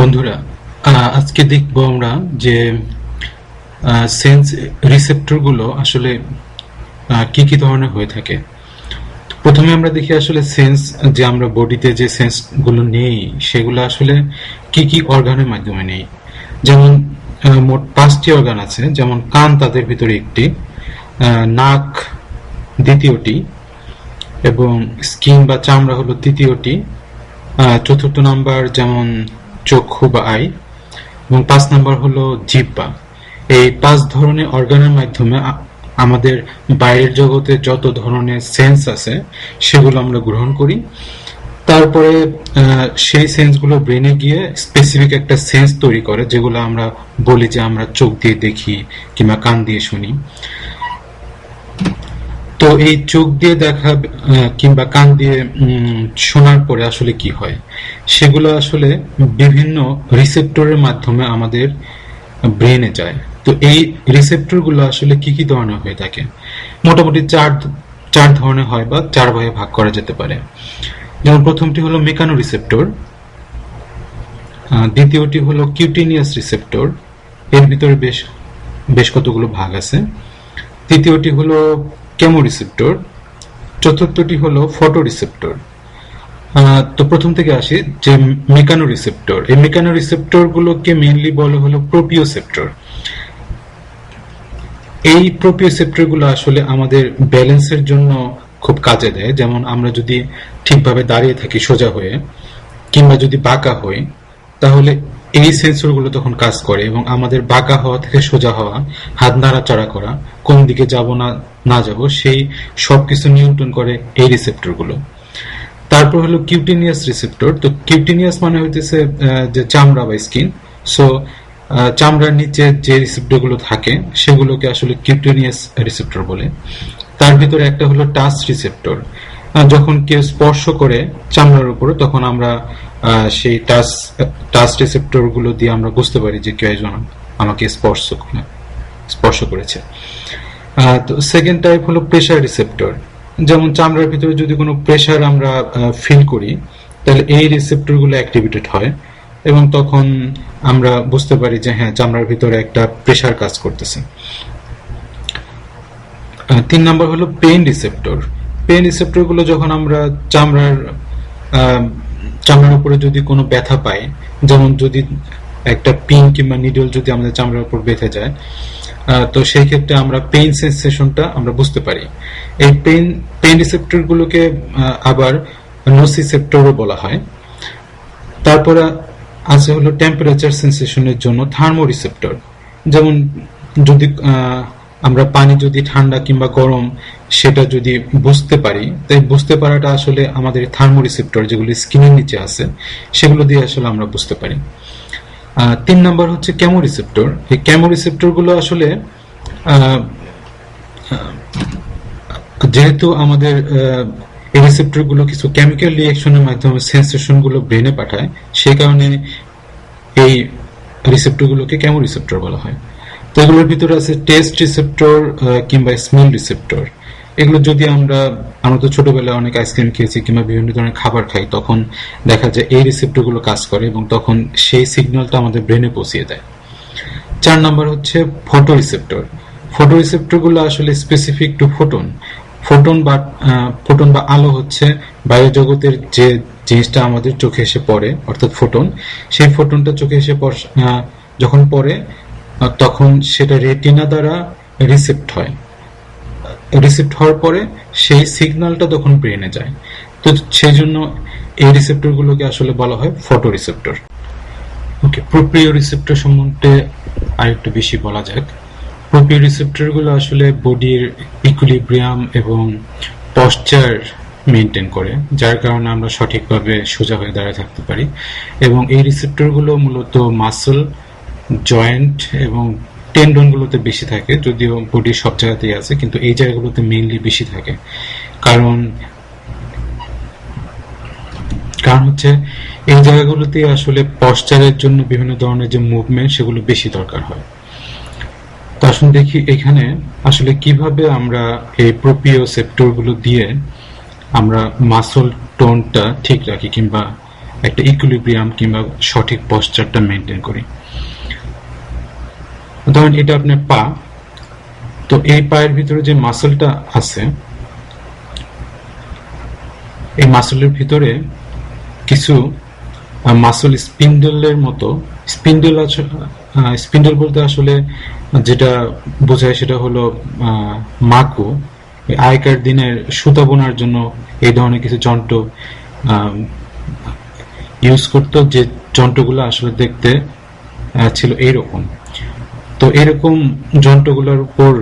বন্ধুরা আজকে দেখব আমরা যে সেন্স রিসেপ্টরগুলো আসলে কি কি ধরনের হয়ে থাকে। প্রথমে আমরা দেখি আসলে সেন্স যে আমরা বডিতে যে সেন্সগুলো নেই, সেগুলো আসলে কি কি অর্গানের মাধ্যমে নেই। যেমন মোট পাঁচটি অর্গান আছে, যেমন কান তাদের ভিতরে একটি নাক দ্বিতীয়টি, এবং স্কিন বা চামড়া হলো তৃতীয়টি চতুর্থ নাম্বার যেমন চক্ষু বা আই। এবং পাঁচ নাম্বার হলো জিহ্বা। এই পাঁচ ধরনের অর্গানের মাধ্যমে আমাদের বাইরের জগতে যত ধরনের সেন্স আছে, সেগুলো আমরা গ্রহণ করি। তারপরে সেই সেন্সগুলো ব্রেনে গিয়ে স্পেসিফিক একটা সেন্স তৈরি করে, যেগুলো আমরা বলি যে আমরা চোখ দিয়ে দেখি কিংবা কান দিয়ে শুনি। তো এই চোখ দিয়ে দেখা কিংবা কান দিয়ে শোনার পরে আসলে কি হয়? সেগুলো আসলে বিভিন্ন রিসেপ্টরের মাধ্যমে আমাদের ব্রেনে যায়। তো এই রিসেপ্টরগুলো আসলে কি কি ধরনের হয়ে থাকে? মোটামুটি চার চার ধরনের হয় বা চার ভাগে ভাগ করা যেতে পারে। যেমন প্রথমটি হলো মেকানো রিসেপ্টর দ্বিতীয়টি হলো কিউটিনিয়াস রিসেপ্টর এর ভিতরে বেশ বেশ কতগুলো ভাগ আছে। তৃতীয়টি হলো কেমো রিসেপ্টর, চতুর্থটি হলো ফটো রিসেপ্টর। তো প্রথম থেকে আসি যে মেকানো রিসেপ্টর। এই মেকানো রিসেপ্টর গুলোকে মেইনলি বলা হলো প্রোপিওসেপ্টর। এই প্রোপিওসেপ্টরগুলো আসলে আমাদের ব্যালেন্সের জন্য খুব কাজে দেয়। যেমন আমরা যদি ঠিকভাবে দাঁড়িয়ে থাকি সোজা হয়ে, কিংবা যদি বাঁকা হই, তাহলে এই সেন্সরগুলো তখন কাজ করে এবং আমাদের বাঁকা হওয়া থেকে সোজা হওয়া, হাত নাড়াচাড়া করা, কোন দিকে যাব না না যাব, সেই সবকিছু নিয়ন্ত্রণ করে এই রিসেপ্টরগুলো তারপর হলো কিউটিনিয়াস রিসেপ্টর তো কিউটিনিয়াস মানে হইতেছে যে চামড়া বা স্কিন। সো চামড়ার নিচে যে রিসেপ্টরগুলো থাকে, সেগুলোকে আসলে কিউটিনিয়াস রিসেপ্টর বলে। তার ভিতরে একটা হলো টাচ রিসেপ্টর যখন কেউ স্পর্শ করে চামড়ার উপরে, তখন আমরা সেই টাচ টাচ রিসেপ্টরগুলো দিয়ে আমরা বুঝতে পারি যে কেউ একজন আমাকে স্পর্শ স্পর্শ করেছে। তো সেকেন্ড টাইপ হলো প্রেশার রিসেপ্টর যেমন চামড়ার ভিতরে যদি কোনো প্রেশার আমরা ফিল করি, তাহলে এই রিসেপ্টরগুলো অ্যাক্টিভেটেড হয় এবং তখন আমরা বুঝতে পারি যে হ্যাঁ চামড়ার ভিতরে একটা প্রেশার কাজ করতেছে। তিন নাম্বার হলো পেইন রিসেপ্টর পেইন রিসেপ্টরগুলো যখন আমরা চামড়ার চামড়ার উপরে যদি কোনো ব্যথা পাই যেমন যদি একটা পিন কিংবা নিডল যদি আমাদের চামড়ার উপর বেঁধে যায় তো সেই ক্ষেত্রে আমরা পেইন সেন্সেশনটা আমরা বুঝতে পারি। এই পেইন পেইন রিসেপ্টর গুলোকে আহ, আবার নোসিসেপ্টরও বলা হয়। তারপরে আছে হলো টেম্পারেচার সেন্সেশনের জন্য থার্মো রিসেপ্টর যেমন যদি আমরা পানি যদি ঠান্ডা কিংবা গরম, সেটা যদি বুঝতে পারি, তাই বুঝতে পারাটা আসলে আমাদের থার্মো রিসেপ্টর যেগুলি স্কিনের নিচে আছে, সেগুলো দিয়ে আসলে আমরা বুঝতে পারি। তিন নাম্বার হচ্ছে ক্যামো রিসেপ্টর এই ক্যামো রিসেপ্টরগুলো আসলে যেহেতু আমাদের এই রিসেপ্টরগুলো কিছু কেমিক্যাল রিয়াকশনের মাধ্যমে সেন্সেশনগুলো ব্রেনে পাঠায়, সেই কারণে এই রিসেপ্টর গুলোকে কেমো রিসেপ্টর বলা হয়। তো এগুলোর ভিতরে আছে টেস্ট রিসেপ্টর কিংবা স্মেল রিসেপ্টর এগুলো যদি আমরা আমরা তো ছোটবেলায় অনেক আইসক্রিম খেয়েছি কিংবা বিভিন্ন ধরনের খাবার খাই, তখন দেখা যায় এই রিসেপ্টরগুলো কাজ করে এবং তখন সেই সিগন্যালটা আমাদের ব্রেনে পৌঁছিয়ে দেয়। চার নাম্বার হচ্ছে ফটো রিসেপ্টর ফটো রিসেপ্টরগুলো আসলে স্পেসিফিক টু ফোটন ফোটন বা ফোটন বা আলো হচ্ছে বাইরের জগতের যে জিনিসটা আমাদের চোখে এসে পড়ে, অর্থাৎ ফোটন সেই ফোটনটা চোখে এসে যখন পড়ে তখন সেটা রেটিনা দ্বারা রিসেপ্ট হয়। রিসেপ্ট হওয়ার পরে সেই সিগন্যালটা তখন ব্রেনে যায়। তো সেই জন্য এই রিসেপ্টর গুলোকে আসলে বলা হয় photo receptor okay proprio receptor সম্বন্ধে আরেকটু বেশি বলা যাক। প্রোপ্রিয় রিসেপ্টরগুলো আসলে বডির ইকুইলিব্রিয়াম এবং পশ্চার মেনটেন করে, যার কারণে আমরা সঠিকভাবে সোজা হয়ে দাঁড়িয়ে থাকতে পারি। এবং এই রিসেপ্টরগুলো মূলত মাসল জয়েন্ট এবং টেন্ডন গুলোতে বেশি থাকে, যদিও বডির সব জায়গাতেই আছে, কিন্তু এই জায়গাগুলোতে মেইনলি বেশি থাকে। কারণ কারণ হচ্ছে এই জায়গাগুলোতে আসলে পশ্চারের জন্য বিভিন্ন ধরনের যে মুভমেন্ট সেগুলো বেশি দরকার হয়। তো আসুন দেখি এখানে আসলে কীভাবে আমরা এই প্রোপিও সেপ্টরগুলো দিয়ে আমরা মাসল টোনটা ঠিক রাখি কিংবা একটা ইকুইলিব্রিয়াম কিংবা সঠিক পশ্চারটা মেনটেন করি। ধরেন এটা আপনার পা। তো এই পায়ের ভিতরে যে মাসলটা আছে, এই মাসলের ভিতরে কিছু মাসল স্পিন্ডেলের মতো, স্পিন্ডেল স্পিন্ডেল বলতে আসলে যেটা বোঝায় সেটা হলো মাকু। আগেকার দিনের সুতা বোনার জন্য এই ধরনের কিছু যন্ত্র ইউজ করতো, যে যন্ত্রগুলো আসলে দেখতে ছিল এইরকম। তো এরকম যন্ত্রগুলোর উপর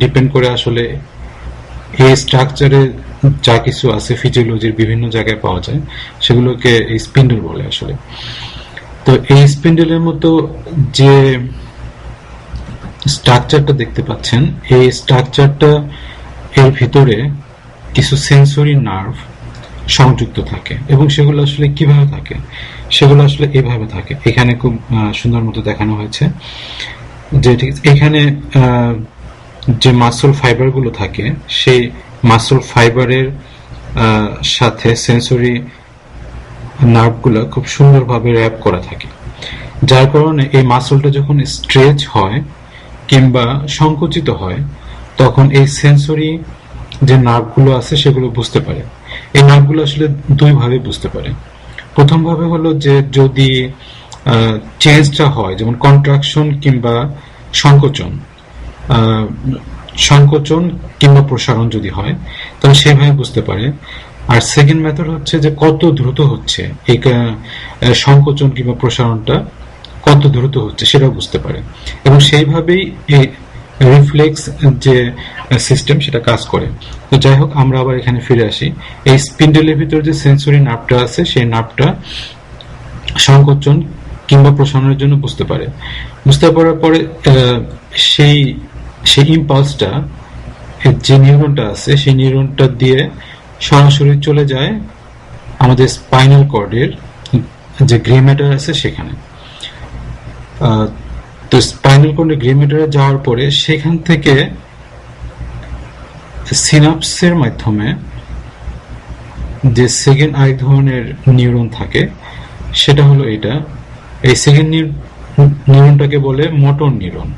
ডিপেন্ড করে আসলে এই স্ট্রাকচারে যা কিছু আছে ফিজিওলজির বিভিন্ন জায়গায় পাওয়া যায়, সেগুলোকে স্পিন্ডল বলে আসলে। তো এই স্পিন্ডেলের মতো যে স্ট্রাকচারটা দেখতে পাচ্ছেন, এই স্ট্রাকচারটা এর ভিতরে কিছু সেন্সরি নার্ভ সংযুক্ত থাকে এবং সেগুলো আসলে কীভাবে থাকে? সেগুলো আসলে এভাবে থাকে। এখানে খুব সুন্দর মতো দেখানো হয়েছে যে ঠিক এখানে যে মাসল ফাইবারগুলো থাকে, সেই মাসল ফাইবারের সাথে সেন্সরি নার্ভগুলো খুব সুন্দরভাবে র্যাপ করা থাকে। যার কারণে এই মাসলটা যখন স্ট্রেচ হয় কিংবা সংকুচিত হয়, তখন এই সেন্সরি যে নার্ভগুলো আছে সেগুলো বুঝতে পারে। এই নার্ভগুলো আসলে দুই ভাবে বুঝতে পারে। প্রথম ভাবে হলো যে যদি চেঞ্জটা হয়, যেমন কন্ট্রাকশন কিংবা সংকোচন সংকোচন কিংবা প্রসারণ যদি হয়, তাহলে সেভাবে বুঝতে পারে। আর সেকেন্ড মেথড হচ্ছে যে কত দ্রুত হচ্ছে, এই সংকোচন কিংবা প্রসারণটা কত দ্রুত হচ্ছে সেটাও বুঝতে পারে। এবং সেইভাবেই রিফ্লেক্স যে সিস্টেম সেটা কাজ করে। তো যাই হোক, আমরা আবার এখানে ফিরে আসি। এই স্পিন্ডেলের ভিতরে যে সেন্সরি নাপটা আছে, সেই নাপটা সংকোচন কিংবা প্রসারণের জন্য বুঝতে পারে। বুঝতে পারার পরে সেই সেই ইম্পালসটা যে নিউরনটা আছে, সেই নিউরনটা দিয়ে সরাসরি চলে যায় আমাদের স্পাইনাল কর্ডের যে গ্রে ম্যাটার আছে সেখানে। তো স্পাইনাল কর্ডের গ্রে ম্যাটারে যাওয়ার পরে সেখান থেকে সিনাপসের মাধ্যমে যে সেকেন্ড আরেক ধরনের নিউরন থাকে, সেটা হলো এটা। এই সেকেন্ড নিউরনটাকে বলে মোটর নিউরন।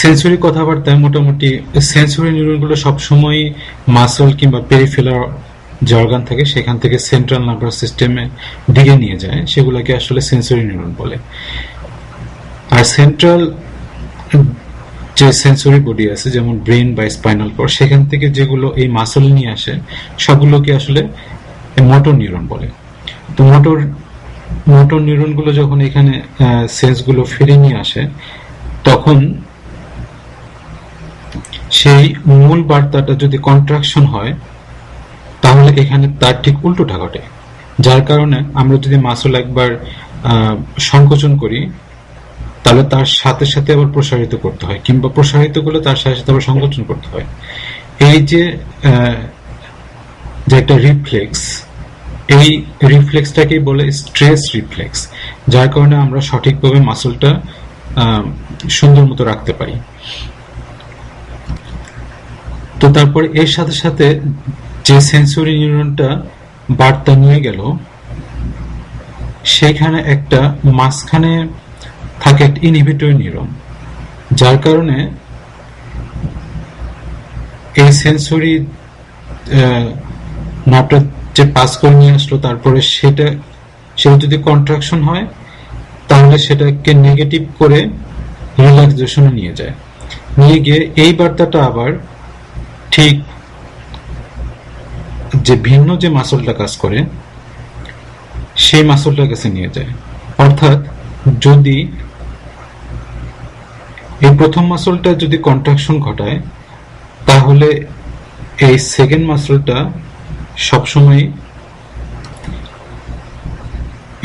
সেন্সরি কথাবার্তায় মোটামুটি সেন্সরি নিউরনগুলো সবসময় মাসল কিংবা পেরিফেলার যে অর্গান থাকে সেখান থেকে সেন্ট্রাল নার্ভাস সিস্টেমে দিকে নিয়ে যায়, সেগুলোকে আসলে সেন্সরি নিউরন বলে। আর সেন্ট্রাল যে সেন্সরি বডি আছে, যেমন ব্রেন বা স্পাইনাল কর্ড সেখান থেকে যেগুলো এই মাসল নিয়ে আসে, সবগুলোকে আসলে মোটর নিউরন বলে। তো মোটর মোটর নিউরনগুলো যখন এখানে সেন্সগুলো ফিরে নিয়ে আসে, তখন সেই মূল বার্তাটা যদি কন্ট্রাকশন হয় তাহলে এখানে তার ঠিক উল্টোটা ঘটে। যার কারণে আমরা যদি মাসল একবার সংকোচন করি, তাহলে তার সাথে সাথে আবার প্রসারিত করতে হয়, কিংবা প্রসারিত করলে তার সাথে সাথে আবার সংকোচন করতে হয়। এই যে যে একটা রিফ্লেক্স, এই রিফ্লেক্সটাকেই বলে স্ট্রেস রিফ্লেক্স, যার কারণে আমরা সঠিকভাবে মাসলটা সুন্দর মতো রাখতে পারি। তো তারপরে এর সাথে সাথে যে সেন্সরি নিউরনটা বার্তা নিয়ে গেল, সেখানে একটা মাঝখানে থাকে একটা ইনহিবিটরি নিউরন যার কারণে এই সেন্সরি নাপটা যে পাস করে নিয়ে আসলো, তারপরে সেটা সেটা যদি কন্ট্রাকশন হয়, তাহলে সেটাকে নেগেটিভ করে রিল্যাক্সেশনে নিয়ে যায়। নিয়ে গিয়ে এই বার্তাটা আবার ঠিক যে ভিন্ন যে মাসলটা কাজ করে, সেই মাসলটার কাছে নিয়ে যায়। অর্থাৎ যদি এই প্রথম মাসলটা যদি কন্ট্রাকশন ঘটায়, তাহলে এই সেকেন্ড মাসলটা সবসময়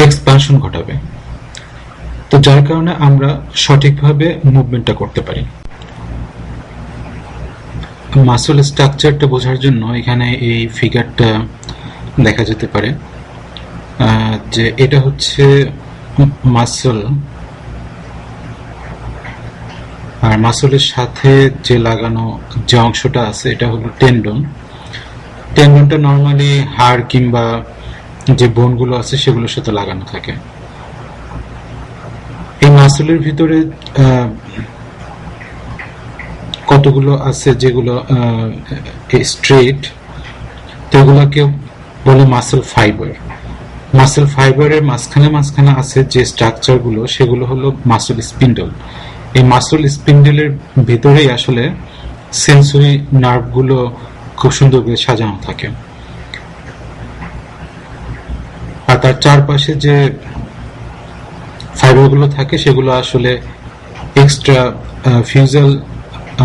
এক্সপানশন ঘটাবে। তো যার কারণে আমরা সঠিকভাবে মুভমেন্টটা করতে পারি। মাসল স্ট্রাকচারটা বোঝার জন্য এখানে এই ফিগারটা দেখা যেতে পারে। যে এটা হচ্ছে মাসল আর মাসলের সাথে যে লাগানো যে অংশটা আছে, এটা হলো টেন্ডন টেন্ডনটা নর্মালি হাড় কিংবা যে বোনগুলো আছে, সেগুলোর সাথে লাগানো থাকে। এই মাসলের ভিতরে কতগুলো আছে যেগুলো স্ট্রেট তো এগুলোকে বলে মাসল ফাইবার। মাসল ফাইবারের মাঝখানে মাঝখানে আছে যে স্ট্রাকচারগুলো, সেগুলো হলো মাসল স্পিন্ডল। এই মাসল স্পিন্ডলের ভেতরেই আসলে সেন্সরি নার্ভগুলো খুব সুন্দর করে সাজানো থাকে। আর তার চারপাশে যে ফাইবারগুলো থাকে, সেগুলো আসলে এক্সট্রা ফিউজাল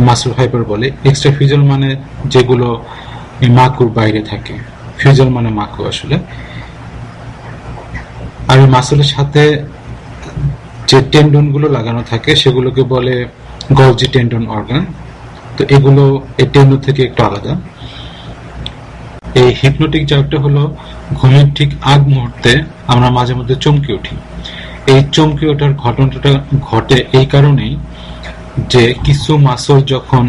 মাসল ফাইবার বলে এক্সট্রা ফিউজাল মানে যেগুলো মাকুর বাইরে থাকে। ফিউজাল মানে মাকু আসলে। আর এই মাসলের সাথে যে টেন্ডনগুলো লাগানো থাকে, সেগুলোকে বলে গলজি টেন্ডন অর্গান তো এগুলো এই টেন্ডন থেকে একটু আলাদা। এই হিপনোটিক জাগটা হলো ঘুমের ঠিক আগ মুহূর্তে আমরা মাঝে মধ্যে চমকে উঠি। এই চমকে ওঠার ঘটনাটা ঘটে এই কারণেই যে কিছু মাসল যখন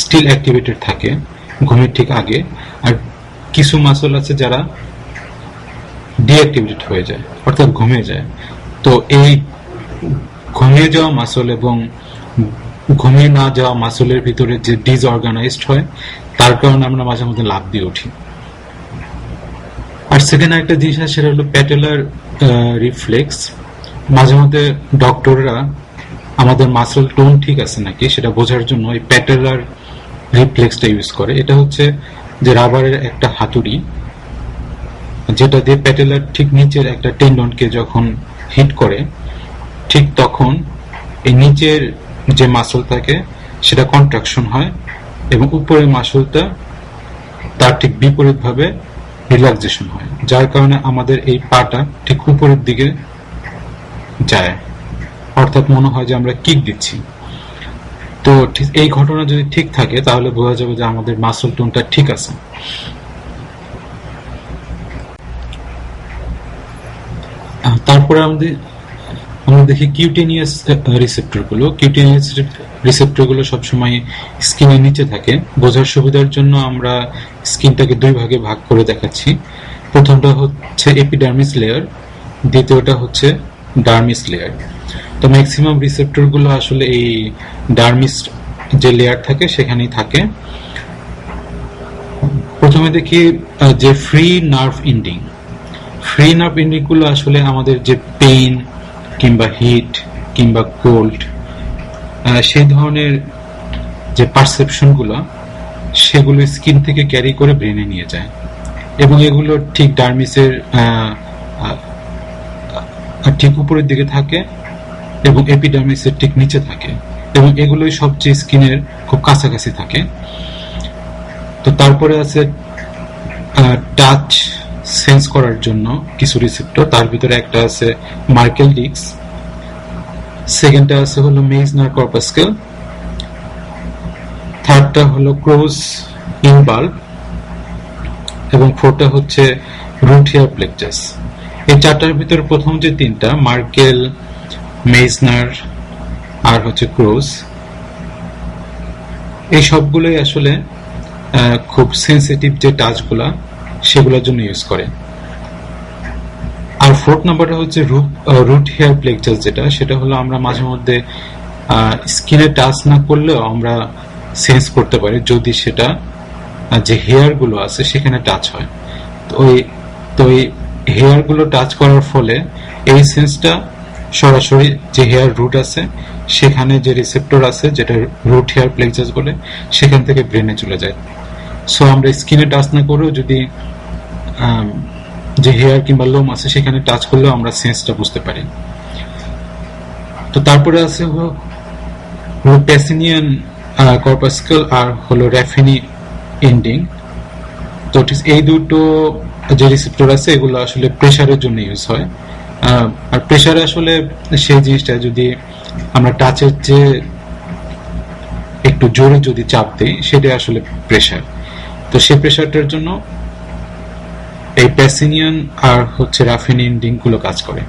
স্টিল অ্যাক্টিভেটেড থাকে, ঘুমের ঠিক আগে, আর কিছু মাসল আছে যারা ডিঅ্যাক্টিভেটেড হয়ে যায়, অর্থাৎ ঘুমিয়ে যায়, তো এই ঘুমিয়ে যাওয়া মাসল এবং ঘুমিয়ে না যাওয়া মাসলের ভিতরে যে ডিসঅর্গানাইজড হয়, তার কারণে আমরা মাঝে মধ্যে লাভ দিয়ে উঠি। আর সেকেন্ড একটা জিনিস আছে, সেটা হলো প্যাটেলার রিফ্লেক্স মাঝে মধ্যে ডক্টররা আমাদের মাসল টোন ঠিক আছে নাকি সেটা বোঝার জন্য এই প্যাটেলার রিফ্লেক্সটা ইউজ করে। এটা হচ্ছে যে রাবারের একটা হাতুড়ি, যেটা দিয়ে প্যাটেলার ঠিক নিচের একটা টেন্ডনকে যখন হিট করে, ঠিক তখন এই নিচের যে মাসল থাকে সেটা কন্ট্রাকশন হয় এবং উপরের মাসলটা তার ঠিক বিপরীতভাবে রিল্যাক্সেশন হয়, যার কারণে আমাদের এই পাটা ঠিক উপরের দিকে যায়। অর্থাৎ মনে হয় যে আমরা কিক দিচ্ছি। তো এই ঘটনা যদি ঠিক থাকে, তাহলে বোঝা যাবে যে আমাদের মাসল টোনটা ঠিক আছে। তারপরে আমাদের, আমরা দেখি কিউটেনিয়াস রিসেপ্টরগুলো কিউটেনিয়াস রিসেপ্টরগুলো সবসময় স্কিনের নিচে থাকে। বোঝার সুবিধার জন্য আমরা স্কিনটাকে দুই ভাগে ভাগ করে দেখাচ্ছি। প্রথমটা হচ্ছে এপিডার্মিস লেয়ার দ্বিতীয়টা হচ্ছে ডার্মিস লেয়ার তো ম্যাক্সিমাম রিসেপ্টরগুলো আসলে এই ডার্মিস যে লেয়ার থাকে, সেখানেই থাকে। প্রথমে দেখি যে free nerve ending free nerve ইন্ডিংগুলো আসলে আমাদের যে পেইন কিংবা হিট কিংবা কোল্ড সেই ধরনের যে পারসেপশনগুলো, সেগুলো স্কিন থেকে ক্যারি করে ব্রেনে নিয়ে যায়। এবং এগুলো ঠিক ডার্মিসের ঠিক উপরের দিকে থাকে। এবং এপিডার্মিসের ঠিক নিচে থাকে এবং এগুলোই সবচেয়ে স্কিনের খুব কাছাকাছি থাকে। তো তারপরে আছে টাচ সেন্স করার জন্য কিছু রিসেপ্টর তার ভিতরে একটা আছে মার্কেল ডিক্স সেকেন্ডটা আছে হলো মেজনার কর্পাসকেল থার্ডটা হলো ক্রোজ ইনবাল্ব এবং ফোরটা হচ্ছে রুট হেয়ার প্লেকচাস এই চারটার ভিতরে প্রথম যে তিনটা মার্কেল মেজনার, আর হচ্ছে ক্রোজ এই সবগুলোই আসলে খুব সেন্সিটিভ যে টাচগুলা সেগুলোর জন্য ইউজ করে। আর ফোর্থ নাম্বারটা হচ্ছে রুট হেয়ার প্লেকচার যেটা, সেটা হলো আমরা মাঝে মধ্যে স্কিনে টাচ না করলেও আমরা সেন্স করতে পারি, যদি সেটা যে হেয়ারগুলো আছে, সেখানে টাচ হয়। তো ওই তো ওই হেয়ারগুলো টাচ করার ফলে এই সেন্সটা সরাসরি যে হেয়ার রুট আছে, সেখানে যে রিসেপ্টর আছে, যেটা রুট হেয়ার প্লেক্সাস বলে, সেখান থেকে ব্রেনে চলে যায়। সো আমরা স্কিনে টাচ না করেও যদি যে হেয়ার কিংবা লোম আছে, সেখানে টাচ করলেও আমরা সেন্সটা বুঝতে পারি। তো তারপরে আছে হলো প্যাসিনিয়ান কর্পাসকাল আর হলো র্যাফিনি এন্ডিং তো এই দুটো যে রিসেপ্টর আছে, এগুলো আসলে প্রেশারের জন্য ইউজ হয়। আর প্রেশারে আসলে সেই জিনিসটা যদি আমরা টাচের যে একটু জোরে যদি চাপ দিই সেটাই আসলে প্রেশার তো সেই প্রেশারটার জন্য এই প্যাসিনিয়ান আর হচ্ছে রাফিনিয়ান ডিঙ্কগুলো গুলো কাজ করে।